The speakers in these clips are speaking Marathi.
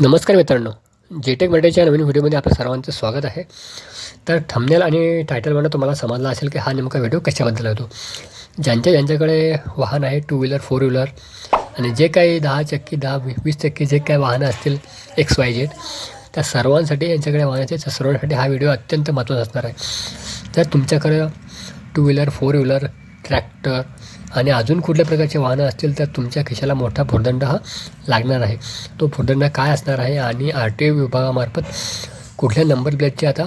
नमस्कार मित्रांनो. जेटेक मराठीच्या नवीन व्हिडिओमध्ये आपल्या सर्वांचं स्वागत आहे. तर थंबनेल आणि टायटलवरून तुम्हाला समजला असेल की हा नेमका व्हिडिओ कशाबद्दल होतो ज्यांच्या ज्यांच्याकडे वाहन आहे टू व्हीलर फोर व्हीलर आणि जे काही दहा चक्की दहा वी- वीस चक्की जे काही वाहनं असतील एक्स वाय जेड त्या सर्वांसाठी यांच्याकडे वाहनाचे त्या सर्वांसाठी हा व्हिडिओ अत्यंत महत्त्वाचा असणार आहे. जर तुमच्याकडं two wheeler four wheeler tractor आणि अजून कुठल्या प्रकारचे वाहनं असतील तर तुमच्या खिशाला मोठा भुर्दंड हा लागणार आहे. तो भुर्दंड काय असणार आहे आणि आर टी ओ विभागामार्फत कुठल्या नंबर प्लेटची आता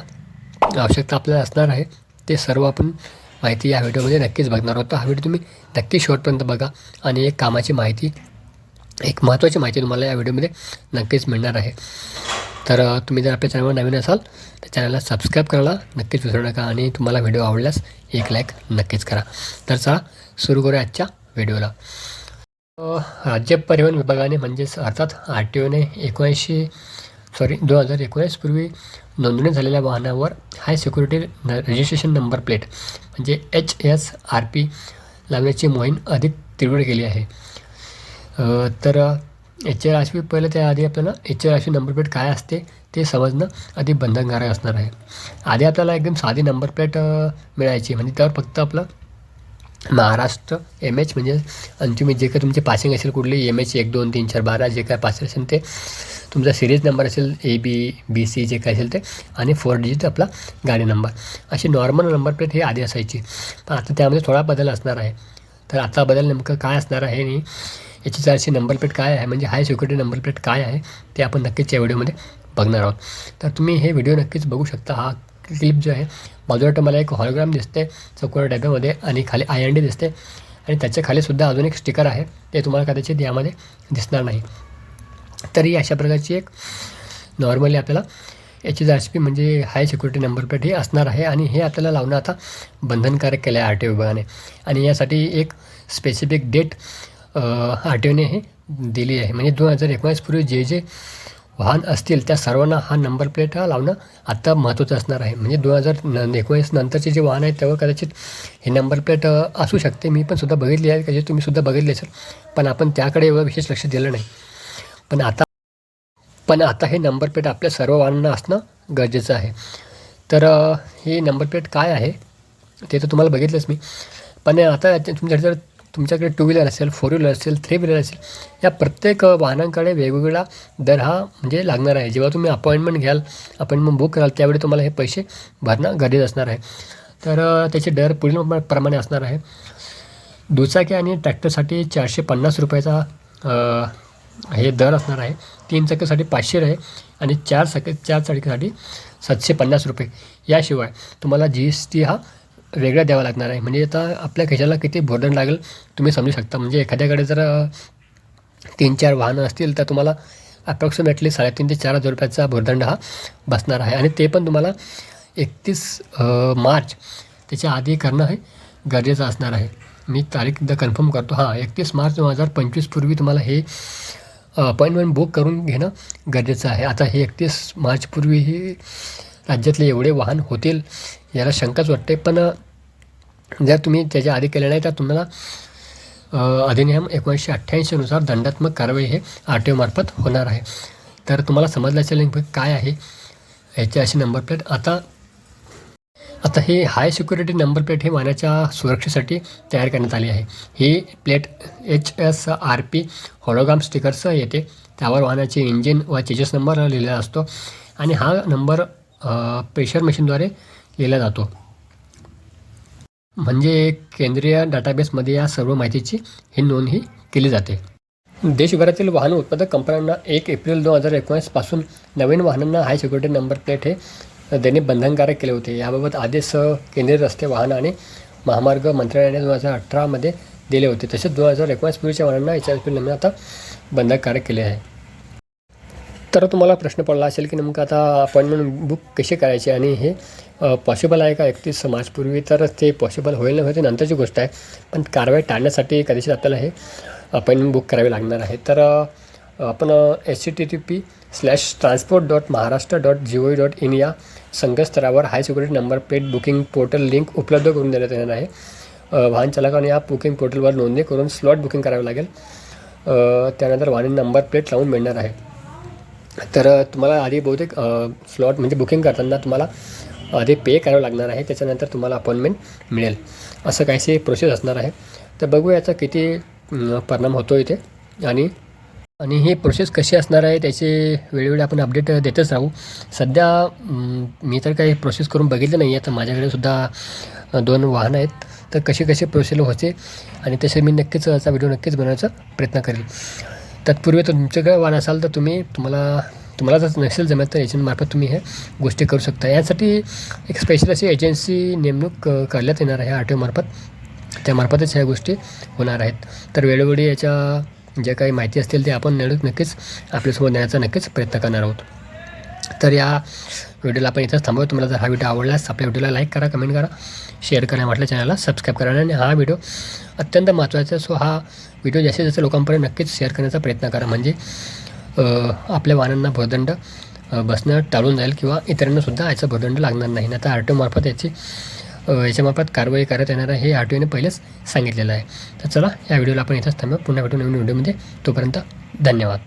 आवश्यकता आपल्याला असणार आहे ते सर्व आपण माहिती या व्हिडिओमध्ये नक्कीच बघणार आहोत. तर हा व्हिडिओ तुम्ही नक्की शेवटपर्यंत बघा आणि एक कामाची माहिती एक महत्त्वाची माहिती तुम्हाला या व्हिडिओमध्ये नक्कीच मिळणार आहे. तर तुम्ही जर आपल्या चॅनलवर नवीन असाल तर चॅनलला सबस्क्राईब करायला नक्कीच विसरू नका आणि तुम्हाला व्हिडिओ आवडल्यास एक लाईक नक्कीच करा. तर चला सुरू करूया आजच्या व्हिडिओला राज्य परिवहन विभागाने म्हणजेच अर्थात आर टी ओने एकोणऐंशी सॉरी दोन हजार एकोणीसपूर्वी नोंदणी झालेल्या वाहनावर हाय सिक्युरिटी न रजिस्ट्रेशन नंबर प्लेट म्हणजे एच एस आर पी लावण्याची मोहीम अधिक तीव्र केली आहे. तर एच आर आय त्या त्याआधी आपल्याला H R I number plate काय असते ते समजणं अधिक बंधनकारक असणार आहे. आधी आपल्याला एकदम साधी नंबर प्लेट मिळायची. म्हणजे त्यावर फक्त आपलं महाराष्ट्र एम एच म्हणजे आणि तुम्ही म्हणजे जे काय तुमचे पासिंग असेल कुठली एम एच एक दोन तीन चार बारा जे काय पासिंग असेल ते तुमचा सिरीज नंबर असेल ए बी बी सी जे काय असेल ते आणि फोर डिजिट आपला गाडी नंबर अशी नॉर्मल नंबर प्लेट हे आधी असायची. पण आता त्यामध्ये थोडा बदल असणार आहे. तर आता बदल नेमकं काय असणार आहे आणि याची सी नंबर प्लेट काय आहे म्हणजे हाय सिक्युरिटी नंबर प्लेट काय आहे ते आपण नक्कीच या व्हिडिओमध्ये बघणार आहोत. तर तुम्ही हे व्हिडिओ नक्कीच बघू शकता. हा क्लिप जो आहे बाजूला मला एक हॉलोग्राम दिसते चौकोर डब्यामध्ये आणि खाली आय एन डी दिसते आणि त्याच्या खालीसुद्धा अजून एक स्टिकर आहे ते तुम्हाला कदाचित यामध्ये दिसणार नाही. तरी अशा प्रकारची एक नॉर्मली आपल्याला H S R C P म्हणजे हाय सिक्युरिटी नंबर प्लेट हे असणार आहे आणि हे आपल्याला लावणं आता बंधनकारक केलं आहे आर टी ओ विभागाने. आणि यासाठी एक स्पेसिफिक डेट आर हे दिली आहे. म्हणजे दोन हजार एकोणीसपूर्वी जे जे वाहन असतील त्या सर्वांना हा नंबर प्लेट हा लावणं आत्ता महत्त्वाचं असणार आहे. म्हणजे दोन हजार न एकोणीस नंतरचे जे वाहन आहेत त्यावर कदाचित हे नंबर प्लेट असू शकते. मी पण सुद्धा बघितली आहे कदाचित तुम्ही सुद्धा बघितली असेल. पण आपण त्याकडे एवढं विशेष लक्ष दिलं नाही. पण आता पण आता हे नंबर प्लेट आपल्या सर्व वाहनांना असणं गरजेचं आहे. तर हे नंबर प्लेट काय आहे ते तर तुम्हाला बघितलंच मी. पण आता तुमच्याकडे जर तुमच्याकडे टू व्हीलर असेल फोर व्हीलर असेल थ्री व्हीलर असेल या प्रत्येक वाहनांकडे वेगवेगळा दर हा म्हणजे लागणार आहे. जेव्हा तुम्ही अपॉइंटमेंट घ्याल अपॉइंटमेंट बुक कराल त्यावेळी तुम्हाला हे पैसे भरणं गरजेचं असणार आहे. तर त्याचे दर पुढील प्रमाणे असणार आहे. दुचाकी आणि ट्रॅक्टरसाठी चारशे पन्नास रुपयाचा हे दर असणार आहे. तीन चाकीसाठी पाचशे आहे आणि चार चाकी चार चाकीसाठी सातशे पन्नास रुपये. याशिवाय तुम्हाला जी एस टी हा वेगळा द्यावा लागणार आहे. म्हणजे आता आपल्या खिशाला किती भोर्दन लागेल तुम्ही समजू शकता. म्हणजे एखाद्याकडे जर तीन चार वाहनं असतील तर तुम्हाला अप्रॉक्सिमेटली साडेतीन ते चार हजार रुपयाचा भुर्दंड हा बसणार आहे. आणि ते पण तुम्हाला एकतीस मार्च त्याच्या आधी करणं हे गरजेचं असणार आहे. मी तारीख एकदा कन्फर्म करतो. हां एकतीस मार्च दोन हजार पंचवीसपूर्वी तुम्हाला हे अपॉइंटमेंट बुक करून घेणं गरजेचं आहे. आता हे एकतीस मार्चपूर्वी ही राज्यातले एवढे वाहन होतील याला शंकाच वाटते. पण जर तुम्ही त्याच्या आधी केलं नाही तर तुम्हाला अधिनियम एकोणीसशे अठ्ठ्याऐंशीनुसार दंडात्मक कारवाई हे आर टी ओमार्फत होणार आहे. तर तुम्हाला समजलं असेल नेमकं काय आहे याची अशी नंबर प्लेट. आता आता ही हाय सिक्युरिटी नंबर प्लेट ही वाहनाच्या सुरक्षेसाठी तयार करण्यात आली आहे. ही plate H S R P hologram स्टिकरसह येते. त्यावर वाहनाचे इंजिन व चेजेस नंबर लिहिलेला असतो. आणि हा नंबर प्रेशर मशीनद्वारे लिहिला जातो. म्हणजे केंद्रीय डाटाबेसमध्ये या सर्व माहितीची ही नोंद ही केली जाते. देशभरातील वाहन उत्पादक कंपन्यांना एक एप्रिल दोन हजार एकोणीसपासून नवीन वाहनांना हाय सिक्युरिटी नंबर प्लेट हे देणे बंधनकारक केले होते. याबाबत आदेश केंद्रीय रस्ते वाहन आणि महामार्ग मंत्रालयाने दोन हजार अठरामध्ये दिले होते. तसेच दोन हजार एकोणीसपूर्वीच्या वाहनांना एच आर पी नंबर आता बंधनकारक केले आहे. तर तुम्हाला प्रश्न पडला असेल की नेमकं आता अपॉइंटमेंट बुक कशी करायची आणि हे पॉसिबल आहे का? एकतीस मार्चपूर्वी तर ते पॉसिबल होईल नाही होईल नंतरची गोष्ट आहे. पण कारवाई टाळण्यासाठी कदाचित आपल्याला हे अपॉइंटमेंट बुक करावी लागणार आहे. तर आपण H C T T P slash transport dot Maharashtra dot G O dot in या संकेतस्थळावर high security number plate booking portal link उपलब्ध करून देण्यात येणार आहे. वाहन चालकाने या बुकिंग पोर्टलवर नोंदणी करून स्लॉट बुकिंग करावं लागेल. त्यानंतर वाहन नंबर प्लेट लावून मिळणार आहे. तर तुम्हाला आधी बहुतेक स्लॉट म्हणजे बुकिंग करताना तुम्हाला आधी पे करावं लागणार आहे. त्याच्यानंतर तुम्हाला अपॉइंटमेंट मिळेल. असं काहीशी प्रोसेस असणार आहे. तर बघू याचा किती परिणाम होतो इथे. आणि आणि ही प्रोसेस कशी असणार आहे त्याचे वेळोवेळी आपण अपडेट देतच राहू. सध्या मी तर काही प्रोसेस करून बघितलं नाही आहे तर माझ्याकडे सुद्धा दोन वाहन आहेत. तर कशी कशी प्रोसेस होते आणि तसे मी नक्कीच असा व्हिडिओ नक्कीच बनवायचा प्रयत्न करेल. तत्पूर्वी तर तुमच्याकडे वाहन असाल तर तुम्ही तुम्हाला तुम्हाला जर नसेल जमत तर एजंटमार्फत तुम्ही हे गोष्टी करू शकता. यासाठी एक स्पेशल अशी एजन्सी नेमणूक करण्यात येणार आहे आर टी ओमार्फत त्यामार्फतच ह्या गोष्टी होणार आहेत. तर वेळोवेळी याच्या ज्या काही माहिती असतील ते आपण नेमणूक नक्कीच आपल्यासमोर देण्याचा नक्कीच प्रयत्न करणार आहोत. तर या व्हिडिओला आपण इथंच थांबवतो तुम्हाला जर हा व्हिडिओ आवडलास आपल्या व्हिडिओला लाईक करा कमेंट करा शेअर करा म्हटलं चॅनलला सबस्क्राईब करा. आणि हा व्हिडिओ अत्यंत महत्त्वाचा आहे. सो हा व्हिडिओ जास्तीत जास्त लोकांपर्यंत नक्कीच शेअर करण्याचा प्रयत्न करा. म्हणजे आपल्या वाहनांना भूर्दंड बसणं टाळून जाईल किंवा इतरांनासुद्धा याचं याचा लागणार नाही. आता आर टी ओमार्फत याची याच्यामार्फत कारवाई करत येणार आहे हे आर टी ओने पहिलेच सांगितलेलं आहे. तर चला या व्हिडिओला आपण इथंच थांबू पुन्हा भेटू नवीन व्हिडिओमध्ये. तोपर्यंत धन्यवाद.